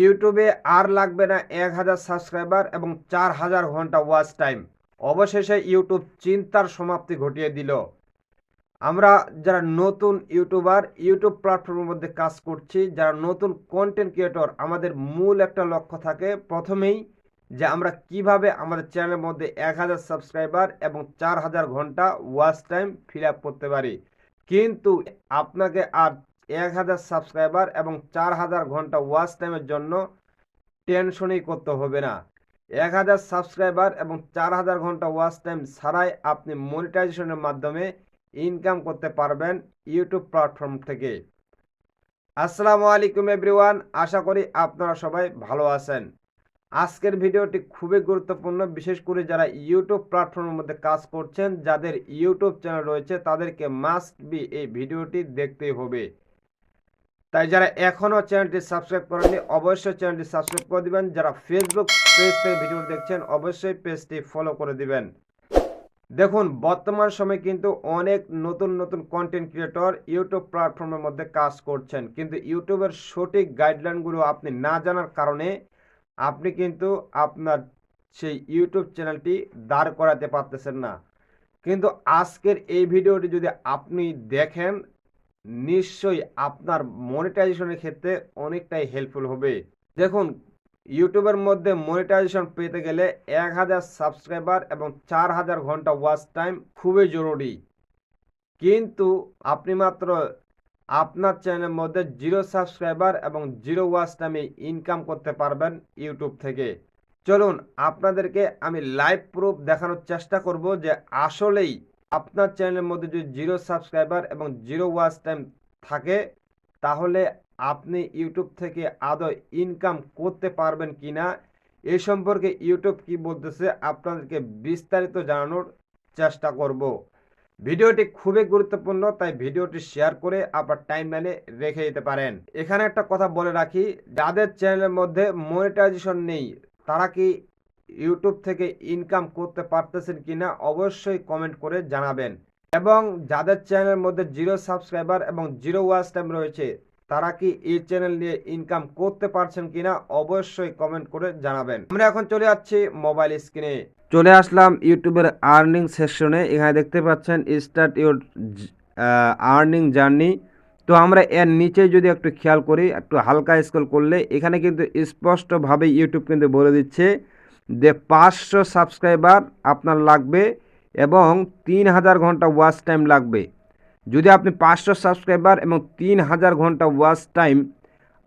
ইউটিউবে আর লাগবে না এক হাজার সাবস্ক্রাইবার এবং চার হাজার ঘণ্টা ওয়াচ টাইম। অবশেষে ইউটিউব চিন্তার সমাপ্তি ঘটিয়ে দিল। আমরা যারা নতুন ইউটিউবার, ইউটিউব প্ল্যাটফর্মের মধ্যে কাজ করছি, যারা নতুন কন্টেন্ট ক্রিয়েটর আমাদের মূল একটা লক্ষ্য থাকে প্রথমেই যে আমরা কীভাবে আমাদের চ্যানেলের মধ্যে এক হাজার সাবস্ক্রাইবার এবং চার হাজার ঘণ্টা ওয়াচ টাইম ফিল আপ করতে পারি। কিন্তু আপনাকে আর এক হাজার সাবস্ক্রাইবার এবং চার হাজার ঘণ্টা ওয়াচ টাইমের জন্য টেনশনই করতে হবে না। এক হাজার সাবস্ক্রাইবার এবং চার হাজার ঘণ্টা ওয়াচ টাইম ছাড়াই আপনি মনিটাইজেশনের মাধ্যমে ইনকাম করতে পারবেন ইউটিউব প্ল্যাটফর্ম থেকে। আসসালামু আলাইকুম এভরিওয়ান, আশা করি আপনারা সবাই ভালো আছেন। আজকের ভিডিওটি খুবই গুরুত্বপূর্ণ, বিশেষ করে যারা ইউটিউব প্ল্যাটফর্মের মধ্যে কাজ করছেন, যাদের ইউটিউব চ্যানেল রয়েছে, তাদেরকে মাস্ট বি এই ভিডিওটি দেখতেই হবে। তাই যারা এখনও চ্যানেলটি সাবস্ক্রাইব করেননি, অবশ্যই চ্যানেলটি সাবস্ক্রাইব করে দিবেন। যারা ফেসবুক পেজ থেকে ভিডিও দেখছেন, অবশ্যই পেজটি ফলো করে দিবেন। দেখুন, বর্তমান সময়ে কিন্তু অনেক নতুন নতুন কন্টেন্ট ক্রিয়েটর ইউটিউব প্ল্যাটফর্মের মধ্যে কাজ করছেন। কিন্তু ইউটিউবের সঠিক গাইডলাইনগুলো আপনি না জানার কারণে আপনি কিন্তু আপনার সেই ইউটিউব চ্যানেলটি দাঁড় করাতে পারতেছেন না। কিন্তু আজকের এই ভিডিওটি যদি আপনি দেখেন নিশ্চয়ই আপনার মনিটাইজেশনের ক্ষেত্রে অনেকটাই হেল্পফুল হবে। দেখুন, ইউটিউবের মধ্যে মনিটাইজেশন পেতে গেলে এক হাজার সাবস্ক্রাইবার এবং চার হাজার ঘণ্টা ওয়াচ টাইম খুবই জরুরি। কিন্তু আপনি মাত্র আপনার চ্যানেলের মধ্যে জিরো সাবস্ক্রাইবার এবং জিরো ওয়াচ টাইমে ইনকাম করতে পারবেন ইউটিউব থেকে। চলুন, আপনাদেরকে আমি লাইভ প্রুফ দেখানোর চেষ্টা করব যে আসলেই আপনার চ্যানেলের মধ্যে যদি জিরো সাবস্ক্রাইবার এবং জিরো ওয়াচ টাইম থাকে, তাহলে আপনি ইউটিউব থেকে আদৌ ইনকাম করতে পারবেন কি না এ সম্পর্কে ইউটিউব কি বলতেছে আপনাদেরকে বিস্তারিত জানানোর চেষ্টা করব। ভিডিওটি খুবই গুরুত্বপূর্ণ, তাই ভিডিওটি শেয়ার করে আপনার টাইম লাইনে রেখে দিতে পারেন। এখানে একটা কথা বলে রাখি, যাদের চ্যানেলের মধ্যে মনিটাইজেশন নেই, তারা কি ইউটিউব থেকে ইনকাম করতে পারতেছেন কিনা অবশ্যই কমেন্ট করে জানাবেন। এবং যাদের চ্যানেলের মধ্যে জিরো সাবস্ক্রাইবার এবং জিরো ওয়াচ টাইম রয়েছে, তারা কি এই চ্যানেল নিয়ে ইনকাম করতে পারছেন কিনা অবশ্যই কমেন্ট করে জানাবেন। আমরা এখন চলে যাচ্ছি মোবাইল স্ক্রিনে। চলে আসলাম ইউটিউবের আর্নিং সেকশনে এখানে দেখতে পাচ্ছেন, স্টার্ট ইউর আর্নিং জার্নি। তো আমরা এর নিচে যদি একটু খেয়াল করি, একটু হালকা স্ক্রল করলে, এখানে কিন্তু স্পষ্টভাবে ইউটিউব কিন্তু বলে দিচ্ছে যে পাঁচশো সাবস্ক্রাইবার আপনার লাগবে এবং তিন হাজার ঘণ্টা ওয়াচ টাইম লাগবে। যদি আপনি পাঁচশো সাবস্ক্রাইবার এবং তিন হাজার ঘণ্টা ওয়াচ টাইম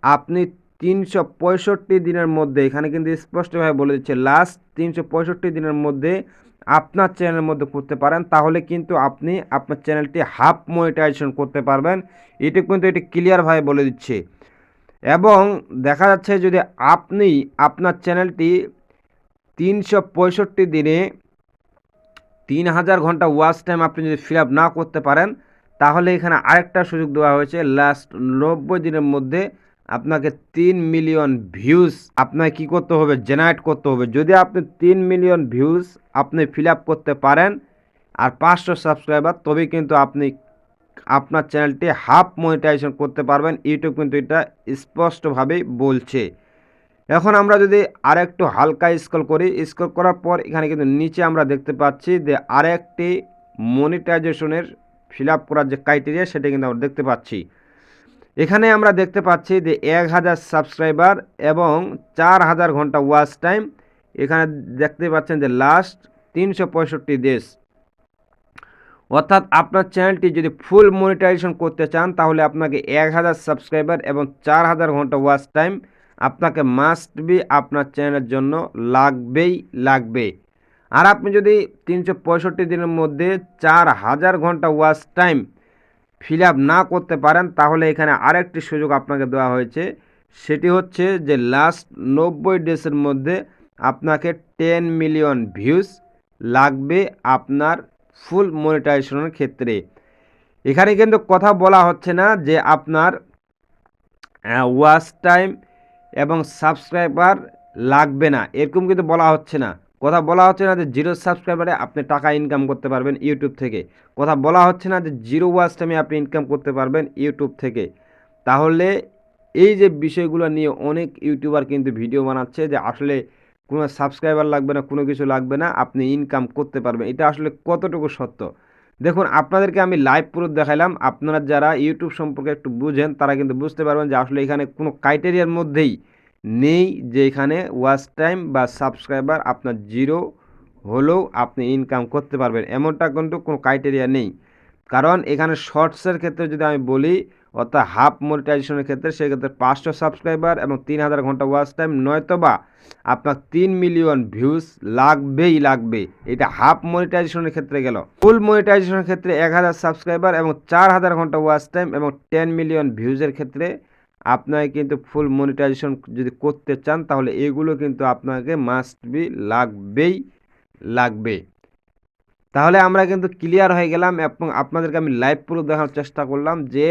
আপনি তিনশো পঁয়ষট্টি দিনের মধ্যে, এখানে কিন্তু স্পষ্টভাবে বলে দিচ্ছে লাস্ট তিনশো পঁয়ষট্টি দিনের মধ্যে আপনার চ্যানেলের মধ্যে করতে পারেন, তাহলে কিন্তু আপনি আপনার চ্যানেলটি হাফ মনিটাইজেশন করতে পারবেন। এটি কিন্তু এটি ক্লিয়ারভাবে বলে দিচ্ছে। এবং দেখা যাচ্ছে যদি আপনি আপনার চ্যানেলটি তিনশো পঁয়ষট্টি দিনে তিন হাজার ঘণ্টা ওয়াচ টাইম আপনি যদি ফিল আপ না করতে পারেন, তাহলে এখানে আরেকটা সুযোগ দেওয়া হয়েছে। লাস্ট নব্বই দিনের মধ্যে আপনাকে তিন মিলিয়ন ভিউজ আপনাকে কী করতে হবে? জেনারেট করতে হবে। যদি আপনি তিন মিলিয়ন ভিউজ আপনি ফিল আপ করতে পারেন আর পাঁচশো সাবস্ক্রাইবার, তবেই কিন্তু আপনি আপনার চ্যানেলটি হাফ মনিটাইজেশন করতে পারবেন। ইউটিউব কিন্তু এটা স্পষ্টভাবেই বলছে। এখন আমরা যদি আরেকটু হালকা স্ক্রল করি স্ক্রল করার পর এখানে কিন্তু নিচে আমরা দেখতে পাচ্ছি যে আরেকটি মনিটাইজেশনের ফিল করার যে ক্রাইটেরিয়া সেটা কিন্তু আমরা দেখতে পাচ্ছি। এখানে আমরা দেখতে পাচ্ছি যে এক হাজার সাবস্ক্রাইবার এবং চার হাজার ঘণ্টা ওয়াচ টাইম এখানে দেখতে পাচ্ছেন যে লাস্ট তিনশো পঁয়ষট্টি দেশ অর্থাৎ আপনার চ্যানেলটি যদি ফুল মনিটাইজেশন করতে চান, তাহলে আপনাকে এক হাজার সাবস্ক্রাইবার এবং চার হাজার ঘণ্টা ওয়াচ টাইম আপনাকে মাস্ট বি আপনার চ্যানেলের জন্য লাগবেই লাগবে। আর আপনি যদি তিনশো পঁয়ষট্টি দিনের মধ্যে চার হাজার ঘণ্টা ওয়াচ টাইম ফিল আপ না করতে পারেন, তাহলে এখানে আরেকটি সুযোগ আপনাকে দেওয়া হয়েছে। সেটি হচ্ছে যে লাস্ট নব্বই ডেসের মধ্যে আপনাকে টেন মিলিয়ন ভিউজ লাগবে আপনার ফুল মনিটাইজেশনের ক্ষেত্রে। এখানে কিন্তু কথা বলা হচ্ছে না যে আপনার ওয়াচ টাইম এবং সাবস্ক্রাইবার লাগবে না। এরকম কিন্তু বলা হচ্ছে না। কথা বলা হচ্ছে না যে জিরো সাবস্ক্রাইবারে আপনি টাকা ইনকাম করতে পারবেন ইউটিউব থেকে। কথা বলা হচ্ছে না যে জিরো ওয়াচ টাইমে আপনি ইনকাম করতে পারবেন ইউটিউব থেকে। তাহলে এই যে বিষয়গুলো নিয়ে অনেক ইউটিউবার কিন্তু ভিডিও বানাচ্ছে যে আসলে কোনো সাবস্ক্রাইবার লাগবে না, কোনো কিছু লাগবে না, আপনি ইনকাম করতে পারবেন। এটা আসলে কতটুকু সত্য? দেখুন, আপনাদেরকে আমি লাইভ প্রুফ দেখাইলাম। আপনারা যারা ইউটিউব সম্পর্কে একটু বুঝেন, তারা কিন্তু বুঝতে পারবেন যে আসলে এখানে কোনো ক্রাইটেরিয়ার মধ্যেই নেই যে এখানে ওয়াচ টাইম বা সাবস্ক্রাইবার আপনার জিরো হলেও আপনি ইনকাম করতে পারবেন। এমনটা কিন্তু কোনো ক্রাইটেরিয়া নেই। কারণ এখানে শর্টসের ক্ষেত্রে যদি আমি বলি অর্থাৎ হাফ মনিটাইজেশনের ক্ষেত্রে সেক্ষেত্রে পাঁচশো সাবস্ক্রাইবার এবং তিন হাজার ঘণ্টা ওয়াচ টাইম, নয়তোবা আপনার তিন মিলিয়ন ভিউজ লাগবেই লাগবে। এটা হাফ মনিটাইজেশনের ক্ষেত্রে গেল। ফুল মনিটাইজেশনের ক্ষেত্রে এক হাজার সাবস্ক্রাইবার এবং চার হাজার ঘণ্টা ওয়াচ টাইম এবং টেন মিলিয়ন ভিউজের ক্ষেত্রে আপনাকে কিন্তু ফুল মনিটাইজেশন যদি করতে চান, তাহলে এগুলো কিন্তু আপনাকে মাস্ট বি লাগবেই লাগবে। তাহলে আমরা কিন্তু ক্লিয়ার হয়ে গেলাম এবং আপনাদেরকে আমি লাইভ প্রুফ দেখানোর চেষ্টা করলাম যে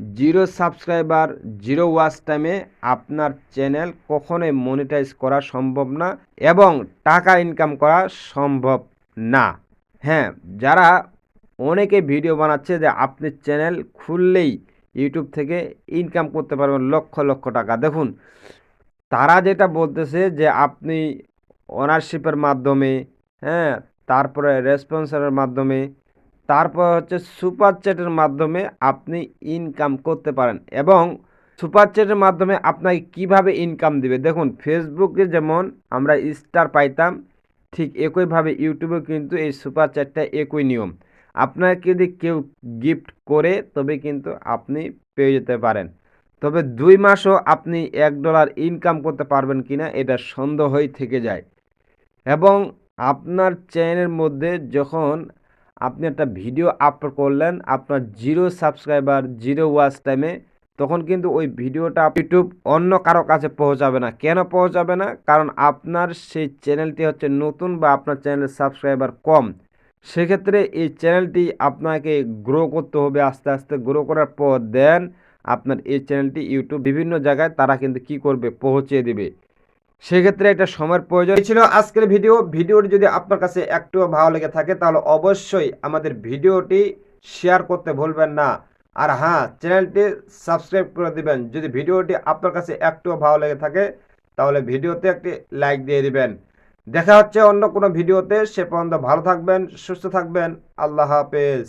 জিরো সাবস্ক্রাইবার, জিরো ওয়াচ টাইমে আপনার চ্যানেল কখনোই মনিটাইজ করা সম্ভব না এবং টাকা ইনকাম করা সম্ভব না। হ্যাঁ যারা অনেকে ভিডিও বানাচ্ছে যে আপনি চ্যানেল খুললেই ইউটিউব থেকে ইনকাম করতে পারবেন লক্ষ লক্ষ টাকা। দেখুন, তারা যেটা বলতেছে যে আপনি ওনারশিপের মাধ্যমে হ্যাঁ তারপরে রেসপন্সারের মাধ্যমে তারপর হচ্ছে সুপার চ্যাটের মাধ্যমে আপনি ইনকাম করতে পারেন এবং সুপার চ্যাটের মাধ্যমে আপনাকে কীভাবে ইনকাম দিবে? দেখুন ফেসবুকে যেমন আমরা স্টার পাইতাম, ঠিক একইভাবে ইউটিউবে কিন্তু এই সুপার চ্যাটটা একই নিয়ম। আপনাকে যদি কেউ গিফট করে, তবে কিন্তু আপনি পেয়ে যেতে পারেন। তবে দুই মাসও আপনি এক ডলার ইনকাম করতে পারবেন কিনা, এটা সন্দেহই থেকে যায়। এবং আপনার চ্যানেলের মধ্যে যখন আপনি একটা ভিডিও আপলোড করলেন, আপনার জিরো সাবস্ক্রাইবার জিরো ওয়াচ টাইমে তখন কিন্তু ওই ভিডিওটা ইউটিউব অন্য কারও কাছে পৌঁছাবে না। কেন পৌঁছাবে না? কারণ আপনার সেই চ্যানেলটি হচ্ছে নতুন বা আপনার চ্যানেলের সাবস্ক্রাইবার কম। সেক্ষেত্রে এই চ্যানেলটি আপনাকে গ্রো করতে হবে, আস্তে আস্তে গ্রো করার পর দেন আপনার এই চ্যানেলটি ইউটিউব বিভিন্ন জায়গায় তারা কিন্তু কি করবে? পৌঁছে দিবে। সেক্ষেত্রে একটা সময়ের প্রয়োজন। ছিল আজকের ভিডিও। ভিডিওটি যদি আপনার কাছে একটুও ভালো লেগে থাকে, তাহলে অবশ্যই আমাদের ভিডিওটি শেয়ার করতে ভুলবেন না। আর হ্যাঁ চ্যানেলটি সাবস্ক্রাইব করে দিবেন। যদি ভিডিওটি আপনার কাছে একটুও ভালো লেগে থাকে, তাহলে ভিডিওতে একটি লাইক দিয়ে দিবেন। দেখা হচ্ছে অন্য কোনো ভিডিওতে। সে পর্যন্ত ভালো থাকবেন, সুস্থ থাকবেন। আল্লাহ হাফেজ।